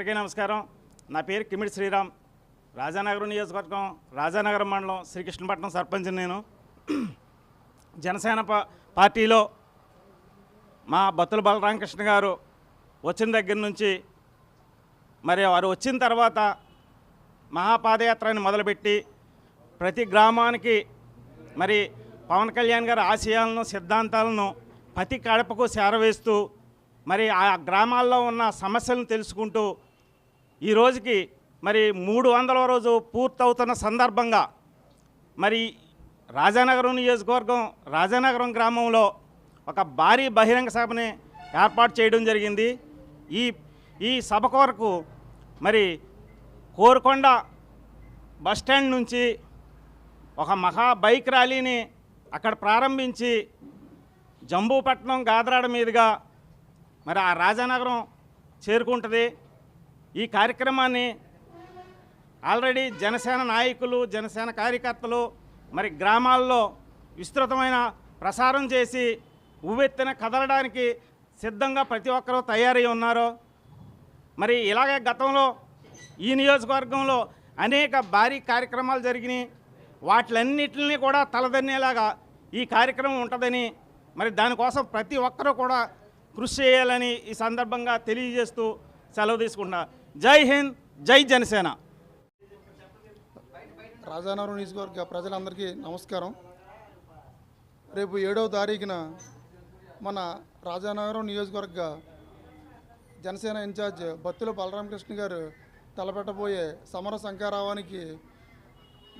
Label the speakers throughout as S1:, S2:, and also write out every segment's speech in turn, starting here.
S1: అందరికీ నమస్కారం. నా పేరు కిమిడి శ్రీరామ్. రాజానగరం నియోజకవర్గం రాజానగరం మండలం శ్రీకృష్ణపట్నం సర్పంచ్ నేను. జనసేన పార్టీలో మా బత్తుల బలరామకృష్ణ గారు వచ్చిన దగ్గర నుంచి మరి వారు వచ్చిన తర్వాత మహాపాదయాత్రని మొదలుపెట్టి ప్రతి గ్రామానికి మరి పవన్ కళ్యాణ్ గారి ఆశయాలను సిద్ధాంతాలను ప్రతి కడపకు చేరవేస్తూ మరి ఆ గ్రామాల్లో ఉన్న సమస్యలను తెలుసుకుంటూ ఈ రోజుకి మరి మూడు వందల రోజు పూర్తవుతున్న సందర్భంగా మరి రాజానగరం నియోజకవర్గం రాజానగరం గ్రామంలో ఒక భారీ బహిరంగ సభని ఏర్పాటు చేయడం జరిగింది. ఈ ఈ సభ కొరకు మరి కోరుకొండ బస్టాండ్ నుంచి ఒక మహా బైక్ ర్యాలీని అక్కడ ప్రారంభించి జంబూపట్నం గాదరాడ మీదుగా మరి ఆ రాజానగరం చేరుకుంటుంది. ఈ కార్యక్రమాన్ని ఆల్రెడీ జనసేన నాయకులు జనసేన కార్యకర్తలు మరి గ్రామాల్లో విస్తృతమైన ప్రసారం చేసి ఉవ్వెత్తిన కదలడానికి సిద్ధంగా ప్రతి ఒక్కరూ తయారై ఉన్నారు. మరి ఇలాగే గతంలో ఈ నియోజకవర్గంలో అనేక భారీ కార్యక్రమాలు జరిగినాయి. వాటిలన్నిటిని కూడా తలదన్నేలాగా ఈ కార్యక్రమం ఉంటుందని మరి దానికోసం ప్రతి ఒక్కరూ కూడా కృషి చేయాలని ఈ సందర్భంగా తెలియజేస్తూ సెలవు తీసుకుంటున్నా. జై హింద్ జై జనసేన.
S2: రాజానగరం నియోజకవర్గ ప్రజలందరికీ నమస్కారం. రేపు ఏడవ తారీఖున మన రాజానగరం నియోజకవర్గ జనసేన ఇన్ఛార్జ్ బత్తుల బలరామకృష్ణ గారు తలపెట్టబోయే సమర శంకారావానికి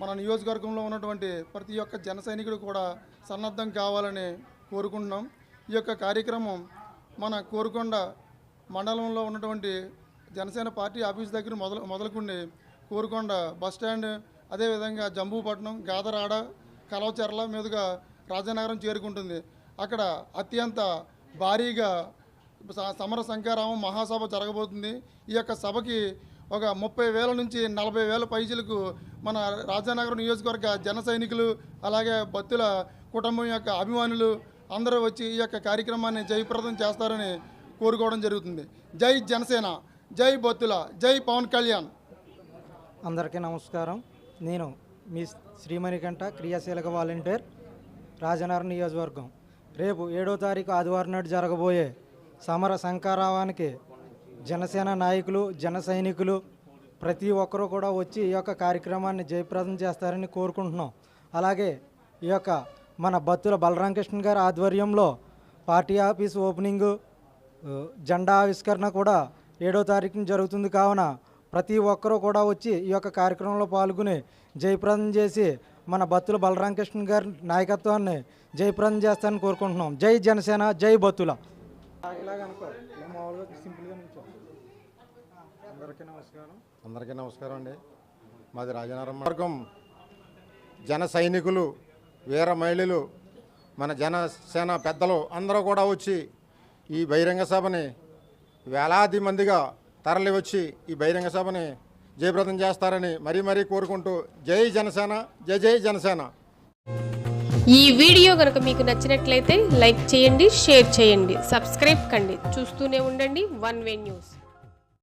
S2: మన నియోజకవర్గంలో ఉన్నటువంటి ప్రతి ఒక్క జన సైనికుడు కూడా సన్నద్ధం కావాలని కోరుకుంటున్నాం. ఈ యొక్క కార్యక్రమం మన కోరుకొండ మండలంలో ఉన్నటువంటి జనసేన పార్టీ ఆఫీస్ దగ్గర మొదలు మొదలుకుండి కోరుకొండ బస్ స్టాండ్ అదేవిధంగా జంబూపట్నం గాదరాడ కలవచెర్ల మీదుగా రాజానగరం చేరుకుంటుంది. అక్కడ అత్యంత భారీగా సమర సంకారామం మహాసభ జరగబోతుంది. ఈ యొక్క సభకి ఒక ముప్పై వేల నుంచి నలభై వేల పైజీలకు మన రాజానగరం నియోజకవర్గ జన సైనికులు అలాగే భక్తుల కుటుంబం యొక్క అభిమానులు అందరూ వచ్చి ఈ యొక్క కార్యక్రమాన్ని జయప్రదం చేస్తారని కోరుకోవడం జరుగుతుంది. జై జనసేన! జై బొత్తుల జై పవన్ కళ్యాణ్.
S3: అందరికీ నమస్కారం. నేను మీ శ్రీమణికంఠ క్రియాశీలక వాలంటీర్ రాజనగరం నియోజకవర్గం. రేపు ఏడో తారీఖు ఆదివారం నాడు జరగబోయే సమర శంకారావానికి జనసేన నాయకులు జన సైనికులు ప్రతి ఒక్కరూ కూడా వచ్చి ఈ యొక్క కార్యక్రమాన్ని జయప్రదం చేస్తారని కోరుకుంటున్నాం. అలాగే ఈ యొక్క మన బత్తుల బలరామకృష్ణ గారి ఆధ్వర్యంలో పార్టీ ఆఫీస్ ఓపెనింగు జెండా ఆవిష్కరణ కూడా ఏడో తారీఖున జరుగుతుంది కావున ప్రతి ఒక్కరూ కూడా వచ్చి ఈ యొక్క కార్యక్రమంలో పాల్గొని జయప్రదం చేసి మన బత్తుల బలరామకృష్ణ గారి నాయకత్వాన్ని జయప్రదం చేస్తారని కోరుకుంటున్నాం. జై జనసేన జై బత్తుల. అందరికీ నమస్కారం.
S4: అందరికీ నమస్కారం అండి. మాది రాజనగరం మార్గం. జన సైనికులు వీర మహిళలు మన జనసేన పెద్దలు అందరూ కూడా వచ్చి ఈ బహిరంగ సభని వేలాది మందిగా తరలి వచ్చి ఈ బహిరంగ సభని జయప్రదం చేస్తారని మరీ మరీ కోరుకుంటూ జై జనసేన జై జై జనసేన.
S5: ఈ వీడియో కనుక మీకు నచ్చినట్లయితే లైక్ చేయండి షేర్ చేయండి సబ్స్క్రైబ్ కండి. చూస్తూనే ఉండండి వన్ వే న్యూస్.